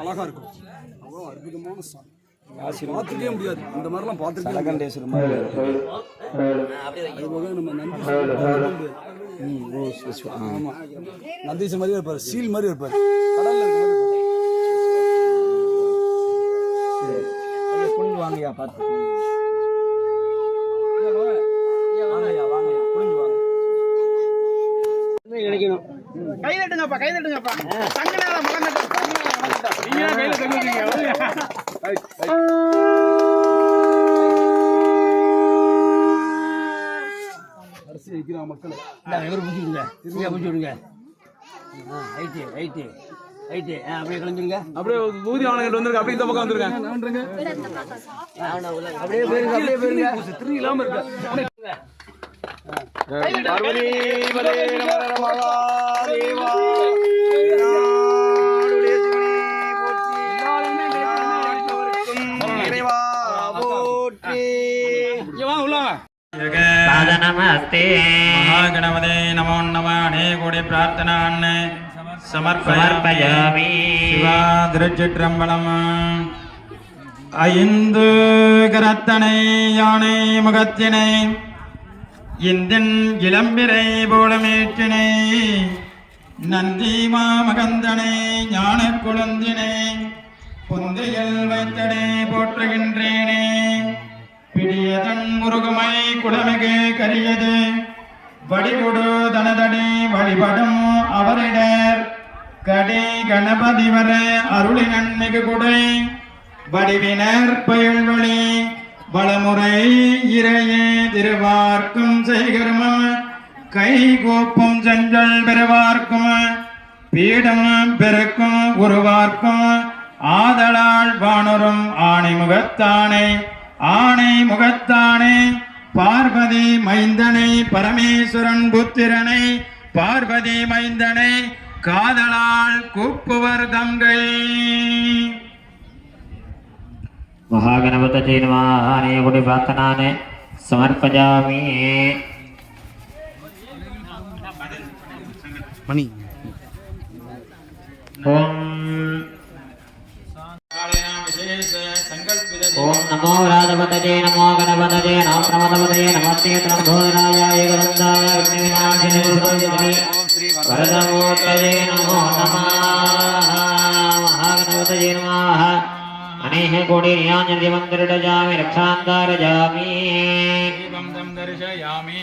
அழகா இருக்கும். அவ்வளோ அற்புதமான சாமி. பார்த்துருக்கவே முடியாது. இந்த மாதிரிலாம் பார்த்துருக்கே கண்டேஸ்வரர் மாதிரி. அதுபோக நம்ம நந்தி ஆமா. நந்தீசன் மாதிரி இருப்பார். சீல் மாதிரி இருப்பார். கடல்ல இருக்க மாதிரி இருப்பார். குனிஞ்சு வாங்கய்யா பார்த்து. வாங்கய்யா வாங்கய்யா குனிஞ்சு வாங்க நினைக்கணும். கை தட்டுங்கப்பா கை தட்டுங்கப்பா. தங்கனால மலம் தட்டு. நீங்க கையில தங்குறீங்க அரிசி வைக்கிறான் மக்கள். விடுங்க ரைட்டு ரைட்டு ரைட்டு ஆ அப்படியே கிளம்பிடுங்க அப்படியே ஊதி அவனுக்கு வந்திருக்க அப்படியே இந்த பக்கம் வந்திருக்கேன் அப்படியே போயிருங்க அப்படியே போயிருங்க திரும்பி இல்லாம இருக்க பார்வதிபதே நம நமக தேவா நாடுடைய சிவனே போற்றி நாட்டவர்க்கும் இறைவா போற்றி साधनमस्ते महागणपते नमो नमः अनेकोटि प्रार्थनान् समर्पयामि சமர்ப்பயாமி. திருச்சிற்றம்பலம் ஐந்து கரத்தனை யானை முகத்தினை இந்தின் இளம்பிரை போலமேற்றினை நந்தி மாமகந்தனை ஞான குழந்தினை பொந்தையில் வைத்தனை போற்றுகின்றேனே. பிடியதன் முருகமை குடமிகு கரியது. வடிகொடு தனதடி வழிபடும் அவரிடர். கடி கணபதி வர அருளினன் மிகு குடை. வடிவினர் பயில்வழி வளமுறை இறையே திருவார்க்கும் செய்கரும. கை கோப்பும் செஞ்சல் பெறுவார்க்கும். பீடம் பெருக்கும் உருவார்க்கும். ஆதலால் வானுறும் ஆணை முகத்தானை பரமேஸ்வரன் புத்திரனை பார்வதி மைந்தனை காதலால் கூப்புவர் தங்கை மகாகணபதஜை நமானே குடி பிரார்த்தனானே சமர்ப்பஜாமி. மணி. ஓம். ஓம் நமோ ராஜபதஜே நமோ கணபதஜே நாம் பிரமதபதயே நமஸ்தே திரம்போதராஜாய கரந்தாய விநாயகனே வரதமூர்த்தஜே நமோ நமாஹ மகாகணபதஜே நமாஹ அநேக கோடி நியாஞ்சலி மந்திரஜாமி ரக்ஷாந்தாரஜாமி தம் தம் தரிசயாமி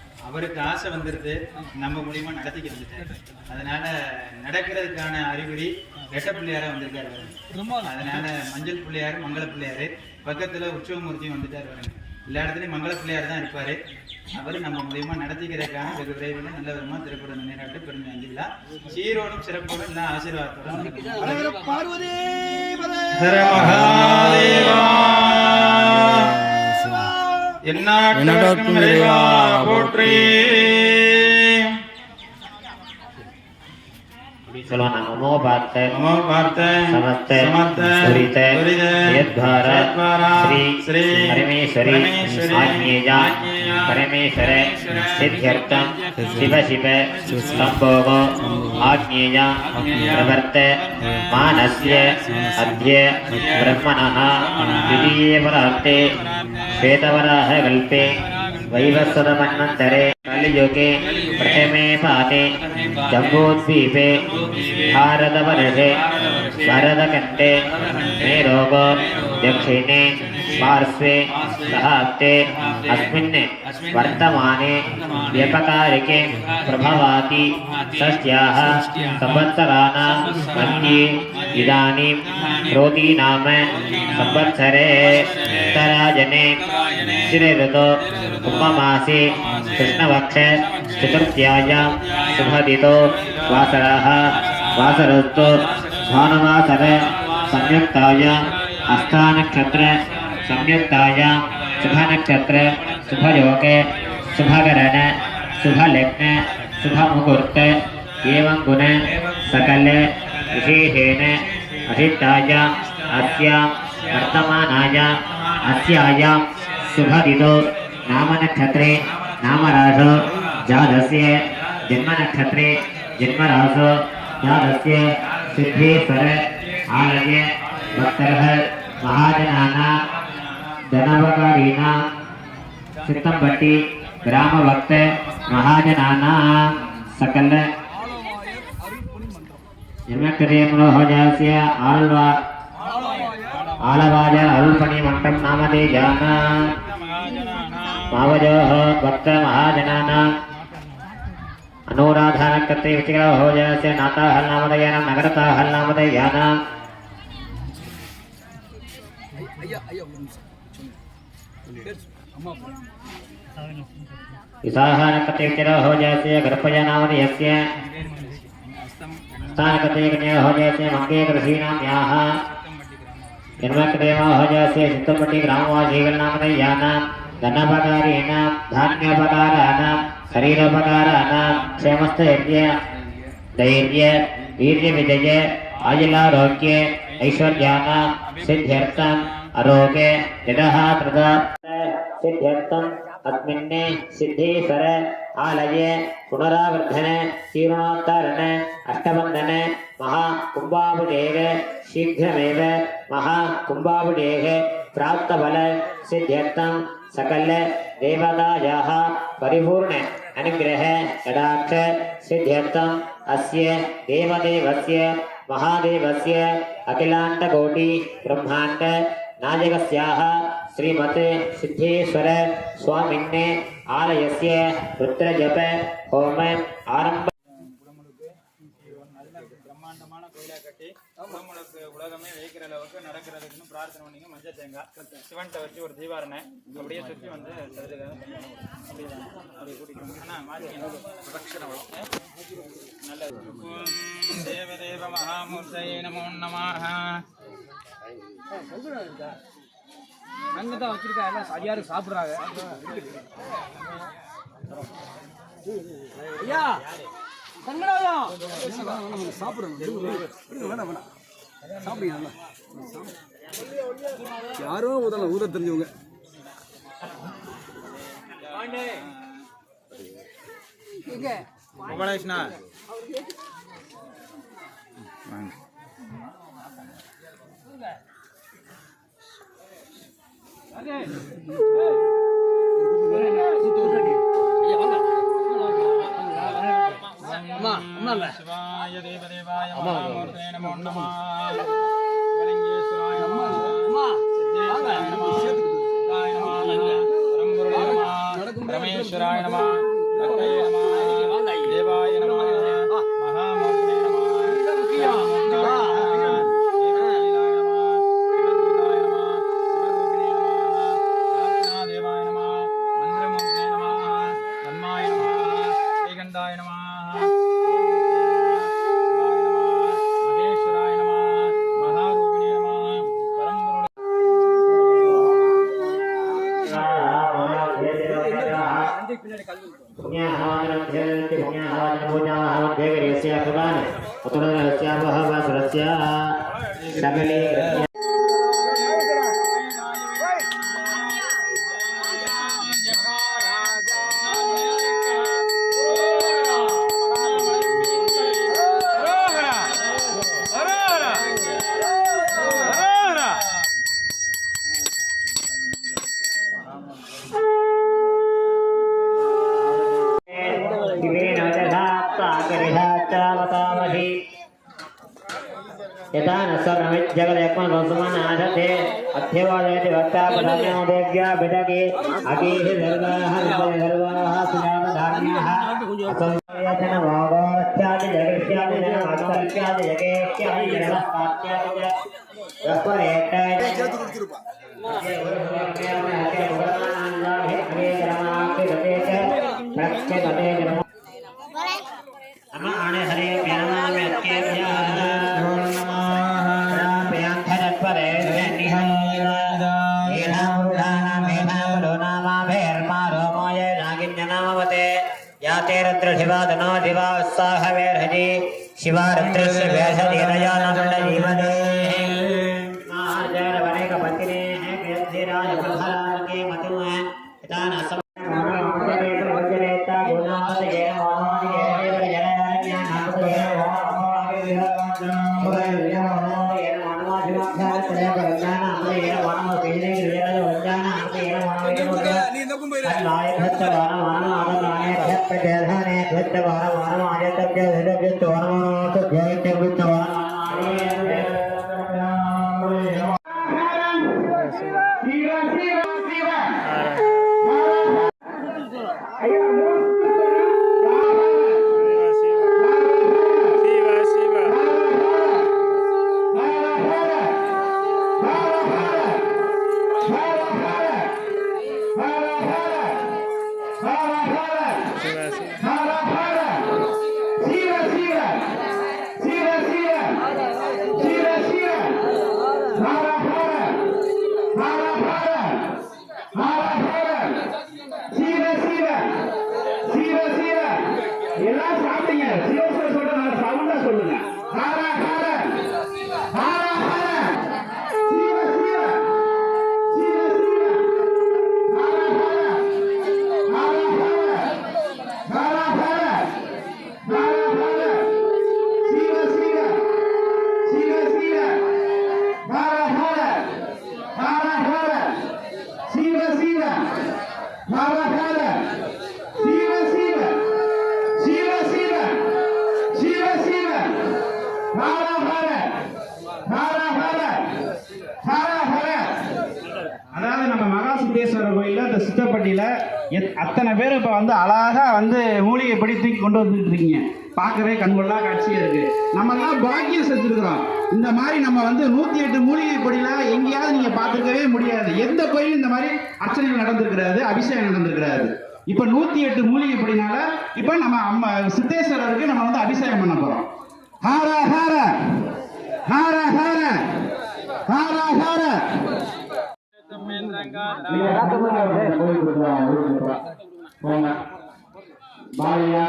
அவருக்கு ஆசை வந்துருது நம்ம மூலியமா நடத்திக்க வந்துட்டாரு. அதனால நடக்கிறதுக்கான அறிகுறி ரெட்ட பிள்ளையாரா வந்திருக்காரு. அதனால மஞ்சள் பிள்ளையார் மங்கள பிள்ளையாரு பக்கத்துல உற்சவமூர்த்தியும் வந்துட்டாரு பாருங்க. எல்லா இடத்துலயும் மங்கள பிள்ளையார் தான் இருப்பாரு. அவர் நம்ம மூலியமா நடத்திக்கிறதுக்கான வெகு விரைவில் நல்ல விதமா திருக்குறள் நீராட்டு பெருமை அஞ்சிக்கலாம் சீரோடும் சிறப்போடும் எல்லாம் ஆசீர்வாதத்தோடும் ஹர மகாதேவா எந்நாட்டவர்க்கும் இறைவா போற்றி சொல்லுவாங்க நமோ பார்த்த நமோ பார்த்த समर्थ समर्थ सुरित दुरित यद्भार यद्भार श्री श्री परमेश्वरी परमेश्वरी आज्ञेया आज्ञेया परमेश्वर परमेश्वर सिद्ध्यर्थं शिव शिव शिव सम्भोगो आज्ञेया आज्ञेया प्रवर्त मानस्य अद्य ब्रह्मणः द्वितीये परार्थे श्वेतवराह कल्पे वैवस्वतमन्वन्तरे कलियुगे प्रथमे पाते जम्बूद्वीपे भारतवर्षे भरतकण्ठे मेरोगो, दक्षिणे, पार्श्वे सहाब्दे अस्मिन् वर्तमाने, व्यपकारिके, प्रभवाति, षष्ट्याः, संवत्सराणां मध्ये इदानीं क्रोधी नाम संवत्सरे उत्तरायणे श्रीऋतो कुम्भमासे कृष्णपक्ष चतुर्थ्यायां शुभदितो वासरः वासरस्तु भानुवासर संयुक्तायाम् अष्टानक्षत्र संयुक्तायां शुभनक्षत्र शुभयोगे शुभकरण शुभलग्न शुभमुहूर्त एवं गुण सकल विशेषेण असिद्धायाम् अस्यां वर्तमानायाम् अस्यायां शुभदितो नामनक्षत्रे नामराशो जातस्य जन्मनक्षत्रे जन्मराशो जातस्य सिद्धेश्वर आलय भक्तः महाजनानां धनवकारीणां सित्तम्बट्टि ग्रामभक्त महाजनाना सकल। జన్మక్రియములో హోజాస్య ఆల్వా ఆలవాజ అరుపణి మంటం నామదే జానా पावजोः वक्त्रमहाजनानाम् अनुराधानक्षत्रे विचिकरभोजनस्य नाताहल्नामदयानां नगरताहल्नामदयानाम् विसाहानक्षत्रे विचिकरभोजनस्य गर्भजनामदयस्य स्थानकते कन्याभोजनस्य मङ्गेकृषीणां याः। जन्मकृदेवाभोजनस्य चित्तपट्टि ग्रामवासीगणामदयानाम् ధనపదారీణాం ధాన్యోపకారాణాం శరీరోపకారాణాం క్షేమస్థైర్య ధైర్య వీర్య విజయ ఆయులారోగ్యే ఐశ్వర్యాణాం సిద్ధ్యర్థం అరోగే నిడహ కృత अस्मिन्ने सिद्धीश्वर आलये पुनरावर्धने जीर्णोत्तरणे अष्टबन्धने महाकुम्भाभिषेक शीघ्रमेव महाकुम्भाभिषेक प्राप्तफल सिद्ध्यर्थं सकल देवतायाः परिपूर्ण अनुग्रह कटाक्ष सिद्ध्यर्थम्। अस्य देवदेवस्य, महादेवस्य अखिलाण्डकोटि ब्रह्माण्ड नायकस्याः श्रीमत् सिद्धेश्वर स्वामिन्ने आलयस्य रुद्रजप होम आरंभ உலமுழுக்கு உலகமே வைக்கிற அளவுக்கு நடக்கிறதுக்குன்னு பிரார்த்தனை பண்ணீங்க. மஞ்சள் தேங்காய். சிவன்கிட்ட வச்சு ஒரு தீபாரணை. அப்படியே சுற்றி வந்து அப்படியே கூட்டிட்டு அண்ணா நல்லது. தேவதேவ மகாமூர்த்தயே நமோ நமாக அங்கே தான் வச்சிருக்கா. எல்லாம் சரியாரு சாப்பிட்றாங்க. ஐயா! யாரும் ஊதலாம் ஊத தெரிஞ்சவங்க. உபலேஷ்ணா அம்மா அம்மா இல்ல சிவாய தேவதேவாய மகாமூர்த்தே நமோ நமாக வலிங்கேஸ்வராய நமः அம்மா यथा न सर्वमिज्जगदयत्मसुमन आशते अध्यवादयति वक्ता पठन्योदेज्ञा बिटके अकीः सर्वाः सर्वाः सुजातधान्याः असंयोजन भागोऽस्यादि जगस्यादि जनमात्मस्यादि जगेस्यादि जनस्पात्यादि च रस्वरेट्टाय याते रद्रशिवादनो दिवा उत्साहवेर्हजि शिवा रद्रस्य वेषधीरयानन्दजीवने வந்து அழகா வந்து மூலிகை படி தூக்கி கொண்டு வந்துட்டு இருக்கீங்க பார்க்கவே கண்கொள்ளா காட்சியா இருக்கு. நம்ம எல்லாம் பாக்கியம் செஞ்சிருக்கிறோம். இந்த மாதிரி நம்ம வந்து நூத்தி எட்டு மூலிகை பொடியில எங்கேயாவது நீங்க பார்த்துருக்கவே முடியாது. எந்த கோயிலும் இந்த மாதிரி அர்ச்சனைகள் நடந்திருக்கிறாரு அபிஷேகம் நடந்திருக்கிறாரு இப்ப நூத்தி எட்டு மூலிகை பொடினால இப்ப நம்ம அம்மா சித்தேஸ்வரருக்கு நம்ம வந்து அபிஷேகம் பண்ண போறோம். ஹார ஹார. ஹார ஹார. ஹார ஹார. போங்க. பாலையா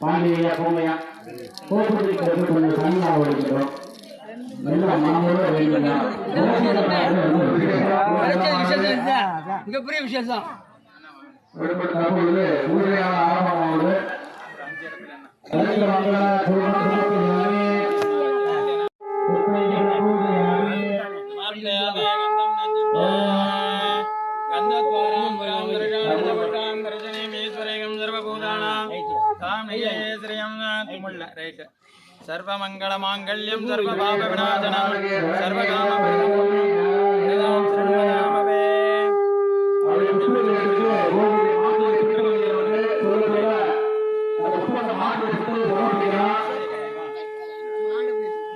பாண்டியா போமையா கோபுரத்திற்கு கொஞ்சம் தனியாக ஒழிக்கிறோம் மிகப்பெரிய விஷயம் தான் ஆரம்பமானது. சர்வமங்கலமாங்கல்யம் சர்வபாப விநாசனம் சர்வகாம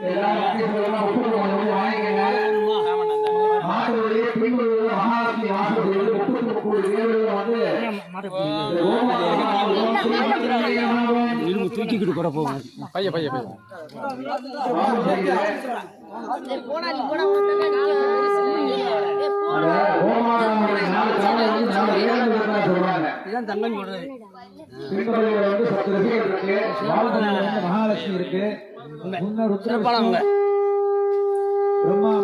எல்லாரும் இரும்பு தூக்கிக்கிட்டு கூட போகும் பைய பைய பைய இதான் தங்கம் மகாலட்சுமி இருக்கு.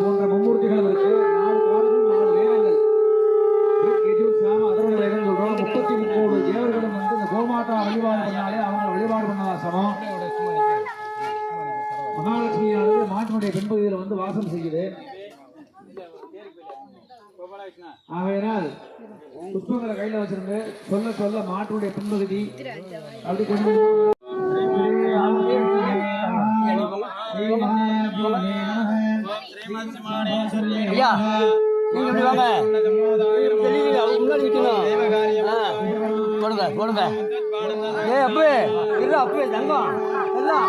போன்ற மும்மூர்த்திகளும் இருக்கு. கோமாதா வழிபாடு பண்ணாலே அவங்க வழிபாடு பண்ண சமம். மகாலட்சுமியானது மாட்டினுடைய பின்பகுதியில் வந்து வாசம் செய்யுது. ஆகையினால் புஷ்பங்களை கையில வச்சிருந்து சொல்ல சொல்ல மாட்டுடைய பின்பகுதி அப்படி ஐயா நீங்க வாங்க. முன்னாடி ஆ, போடுங்க போடுங்க. ஏய் அப்பே இல்ல அப்பே தங்கம் எல்லாம்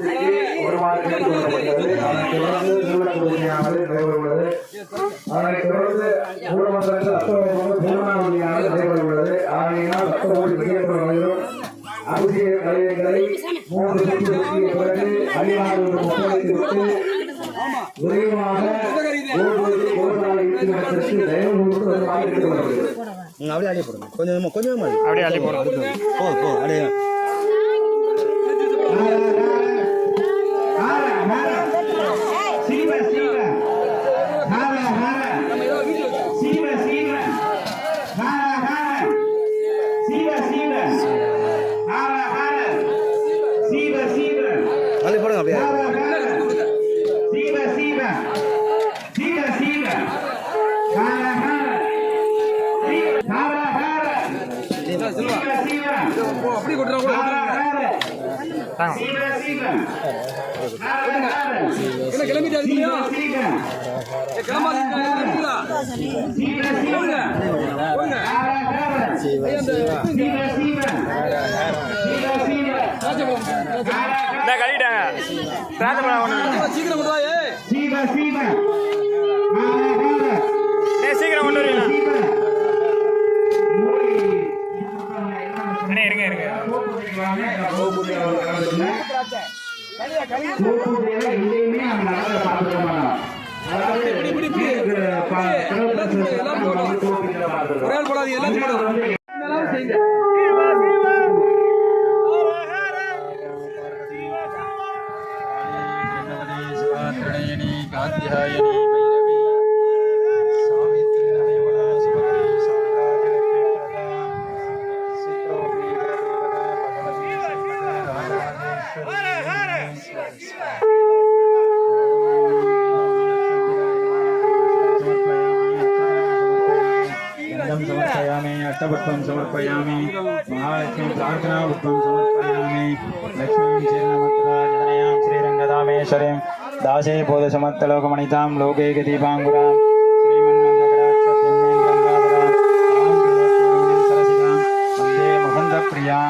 அதனைத் தொடர்ந்து மூலமந்திரங்கள் ஆகையினால் மூன்று சுற்று விரைவாக அப்படியே அடி போடுங்க. கொஞ்சம் கொஞ்சம் அப்படியே போடுங்க. போ போ அப்படியே சீவ சீக்கிரம் கொண்டு வா ஏய் சீவ சீவ ஹர ஹர சீக்கிரம் கொண்டு வரீங்களா சீவ அண்ணே இருங்க இருங்க வந்து கோபிகளை பார்த்துருக்கோம். ஒரே दासे बोधसमत्तलोकमणितां लोकैक दीपाङ्कुरां श्रीमन्मन्दगडाक्षत्यन्मेन्द्रङ्गाधरां सरसितां वन्दे मुकुन्दप्रियां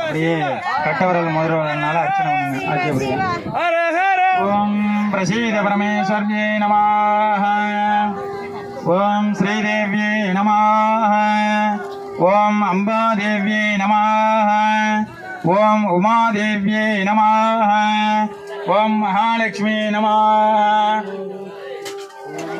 அப்படியே கட்டவரல் முதல்வர்களால அர்ச்சனை பண்ணுங்க ஆட்சி அப்படியே ஓம் பிரசீத பரமேஸ்வர்யே நமாக ஓம் ஸ்ரீதேவியே நமாக ஓம் அம்பாதேவியே நமாக ஓம் உமாதேவியே நமாக ओम महालक्ष्मी नम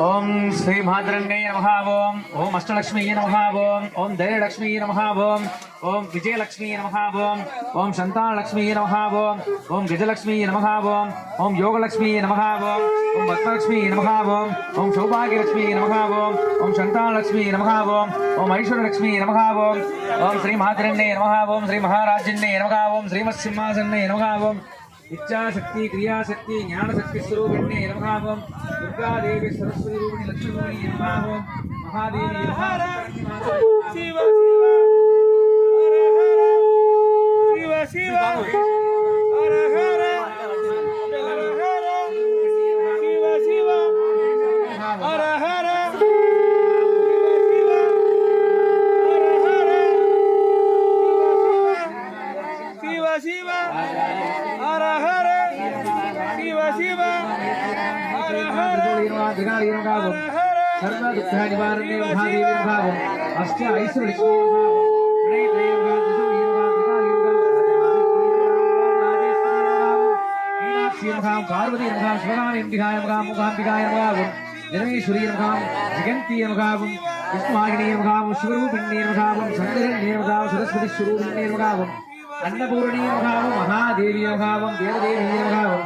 ओम श्री भाद्रंगय नम ओम ओम अष्टलक्ष्मी नम ओम ओम दैलक्ष्मी नम ओम ओम विजयलक्ष्मी नम ओम ओम शांतालक्ष्मी नम ओम ओम गजलक्ष्मी नम ओम ओम योगलक्ष्मी नम ओम ओम भक्तलक्ष्मी नम ओम ओम सौभाग्यलक्ष्मी नम ओम ओम शांतालक्ष्मी नम ओम ओम ऐश्वर्यलक्ष्मी नम ओम ओम श्री महाद्रंडे नम ओम श्री महाराजन्े नम ओम श्रीमत्सिंहासन्े नम ओम ಇಚ್ಛಾಶಕ್ತಿ ಕ್ರಿಯಾಶಕ್ತಿ ಜ್ಞಾನಶಕ್ತಿ ಸ್ವರೂಪಿಣಿ ನಮಃಾವಂ ದುರ್ಗಾದೇವಿ ಸರಸ್ವತಿ ರೂಪಿಣಿ ಲಕ್ಷ್ಮೀ ನಮಃಾವಂ ಮಹಾದೇವಿ ಶಿವ ಶಿವ ಶಿವ ಶಿವ सर्वदुःखनिवारणे विभावे विभावम् अस्य ऐश्वर्यस्य பார்வதியமுகாம் சிவகாமியம்பிகாயமுகாம் முகாம்பிகாயமுகாவும் ஜனமேஸ்வரியமுகாம் ஜெகந்தியமுகாவும் விஷ்ணுவாகினியமுகாவும் சிவரூபிண்ணியமுகாவும் சந்திரன்யமுகாவும் சரஸ்வதி சுரூபிண்ணியமுகாவும் அன்னபூரணியமுகாவும் மகாதேவியமுகாவும் தேவதேவியமுகாவும்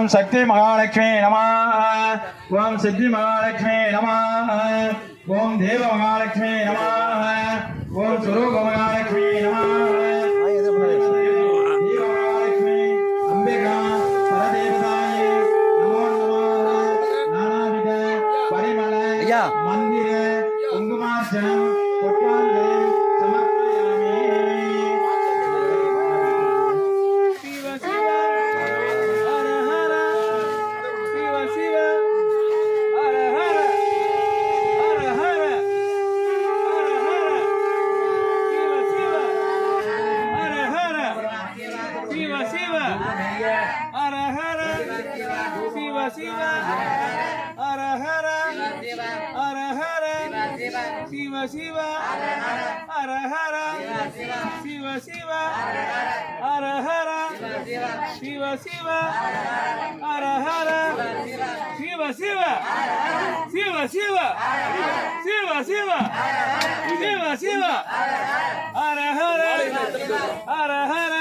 ஓம் சக்தி மகாலட்சுமி நம. ஓம் சித்தி மகாலட்சுமி நம. ஓம் தேவ மகாலட்சுமி நம. ஓம் சுரூப மகாலட்சுமி நம. தேவமகாலட்சுமி அம்பிகா சிவ சிவ சிவ ஹர ஹர ஹர ஹர